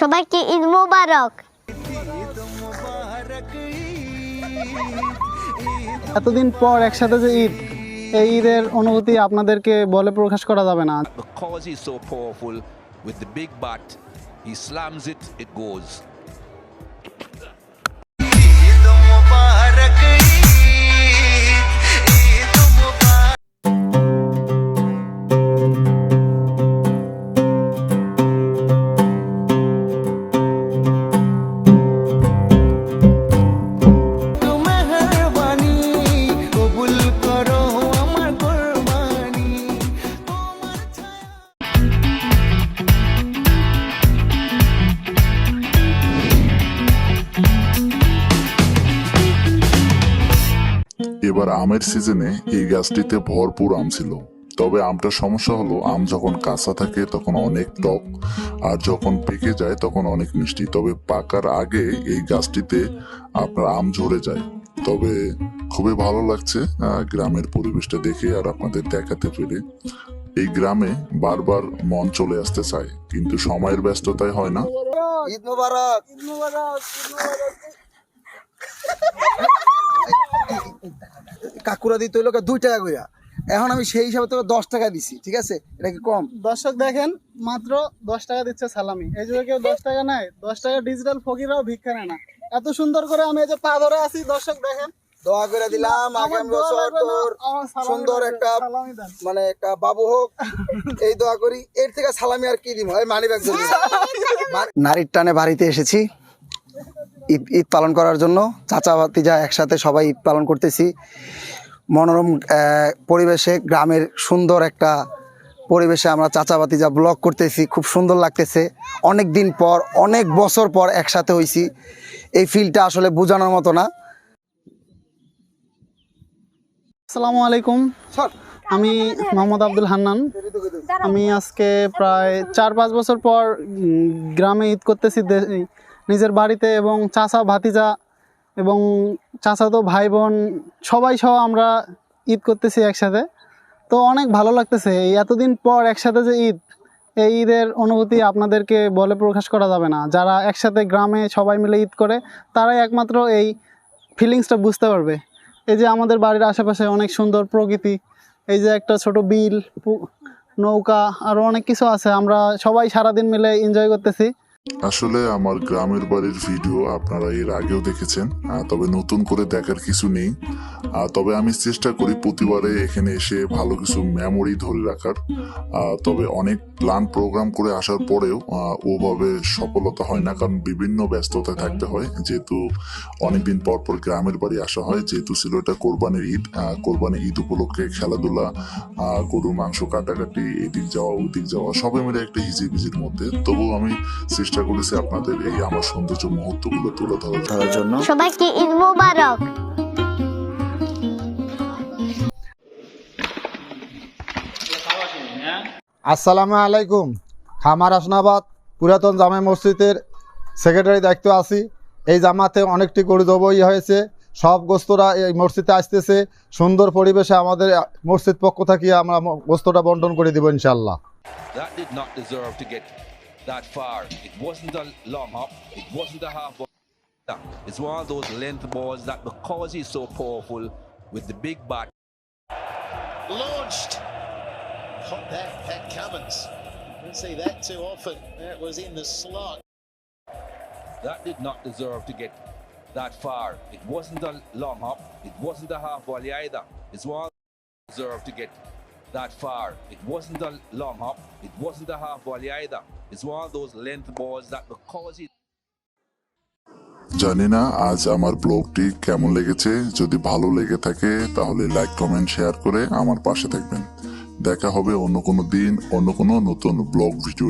সবাইকে ঈদ মোবারক। এতদিন পর একসাথে যে ঈদ এই ঈদের অনুভূতি আপনাদেরকে বলে প্রকাশ করা যাবে না। Because he's so powerful. With the big bat, he slams it, it goes. এবার আমের সিজনে এই গাছটিতে ভরপুর আম ছিল। তবে আমটার সমস্যা হলো আম যখন কাঁচা থাকে তখন অনেক টক আর যখন পেকে যায় তখন অনেক মিষ্টি। তবে পাকার আগে এই গাছটিতে আপনার আম ঝরে যায়। তবে খুবই ভালো লাগছে গ্রামের পরিবেশটা দেখে আর আপনাদের দেখাতে পেরে। এই গ্রামে বারবার মন চলে আসতে চায় কিন্তু সময়ের ব্যস্ততায় হয় না। ঈদ মোবারক। কাকুরা দিতে হইল দুই টাকা কইরা। এখন আমি সেই হিসাবে তোকে দশ টাকা দিছি ঠিক আছে? এটা কি কম? দর্শক দেখেন মাত্র দশ টাকা দিচ্ছে সালামি। এই যুগে কেউ দশ টাকা নেয় দশ টাকা ডিজিটাল ফকিরাও ভিক্ষা নেয় না। এত সুন্দর করে আমি এই যে পা ধরে আছি দর্শক দেখেন। দোয়া করে দিলাম আগামী বছর তোর সুন্দর একটা মানে একটা বাবু হোক এই দোয়া করি। এর থেকে সালামি আর কি দিব? এই মানি ব্যাগ নারীর টানে বাড়িতে এসেছি। ঈদ ঈদ পালন করার জন্য চাচা ভাতিজা একসাথে সবাই ঈদ পালন করতেছি। মনোরম পরিবেশে গ্রামের সুন্দর একটা পরিবেশে আমরা চাচা ভাতিজা ব্লগ করতেছি। খুব সুন্দর লাগতেছে। অনেক দিন পর অনেক বছর পর একসাথে হইছি। এই ফিলটা আসলে বোঝানোর মতো না। আসসালামু আলাইকুম। আমি মোহাম্মদ আব্দুল হান্নান। আমি আজকে প্রায় চার পাঁচ বছর পর গ্রামে ঈদ করতেছি নিজের বাড়িতে এবং চাচা, ভাতিজা এবং চাচাতো ভাই বোন সবাই সহ আমরা ঈদ করতেছি একসাথে। তো অনেক ভালো লাগতেছে। এই এতদিন পর একসাথে যে ঈদ, এই ঈদের অনুভূতি আপনাদেরকে বলে প্রকাশ করা যাবে না। যারা একসাথে গ্রামে সবাই মিলে ঈদ করে, তারাই একমাত্র এই ফিলিংসটা বুঝতে পারবে। এই যে আমাদের বাড়ির আশেপাশে অনেক সুন্দর প্রকৃতি, এই যে একটা ছোট বিল নৌকা আরও অনেক কিছু আছে। আমরা সবাই সারাদিন মিলে এনজয় করতেছি। আসলে আমার গ্রামের বাড়ির ভিডিও আপনারা এর আগেও দেখেছেন তবে নতুন করে দেখার কিছু নেই। তবে আমি চেষ্টা করি প্রতিবারে এখানে এসে ভালো কিছু মেমোরি ধরে রাখার। তবে অনেক প্ল্যান প্রোগ্রাম করে আসার পরেও আহ, ওভাবে সফলতা হয় না কারণ বিভিন্ন ব্যস্ততায় থাকতে হয়। যেহেতু অনেকদিন পর পর গ্রামের বাড়ি আসা হয় যেহেতু ছিল এটা কোরবানির ঈদ আহ, কোরবানির ঈদ উপলক্ষে খেলাধুলা আহ, গরুর মাংস কাটাকাটি এদিক যাওয়া ওদিক যাওয়া সবাই মিলে একটা হিজিবিজির মধ্যে। তবুও আমি চেষ্টা করেছি আপনাদের এই আমার সৌন্দর্য মুহূর্তগুলো তুলে। ধরার জন্য। সবাইকে ঈদ মোবারক। আসসালামু আলাইকুম। খামার আসনাবাদ পুরাতন জামে মসজিদের সেক্রেটারি দায়িত্ব আছি। এই জামাতে অনেকটি গরুদবই হয়েছে। সব গোস্তরা এই মসজিদে আসতেছে। সুন্দর পরিবেশে আমাদের মসজিদ পক্ষ থেকে আমরা গোস্তটা বন্টন করে দেব ইনশাল্লাহ that far. It wasn't a long Hot that, Pat Cummins. Don't see that too often. That was in the slot. that did not deserve to get that far. It wasn't a long hop, it wasn't a half volley either. It's one deserved to get that far. It wasn't a long hop, it wasn't a half volley either. It's one of those length balls that because he জানি না আজ আমার ব্লগটি কেমন লেগেছে যদি ভালো লেগে থাকে তাহলে লাইক কমেন্ট শেয়ার করে আমার পাশে থাকবেন দেখা হবে অন্য কোনো দিন অন্য কোনো নতুন ব্লগ ভিডিও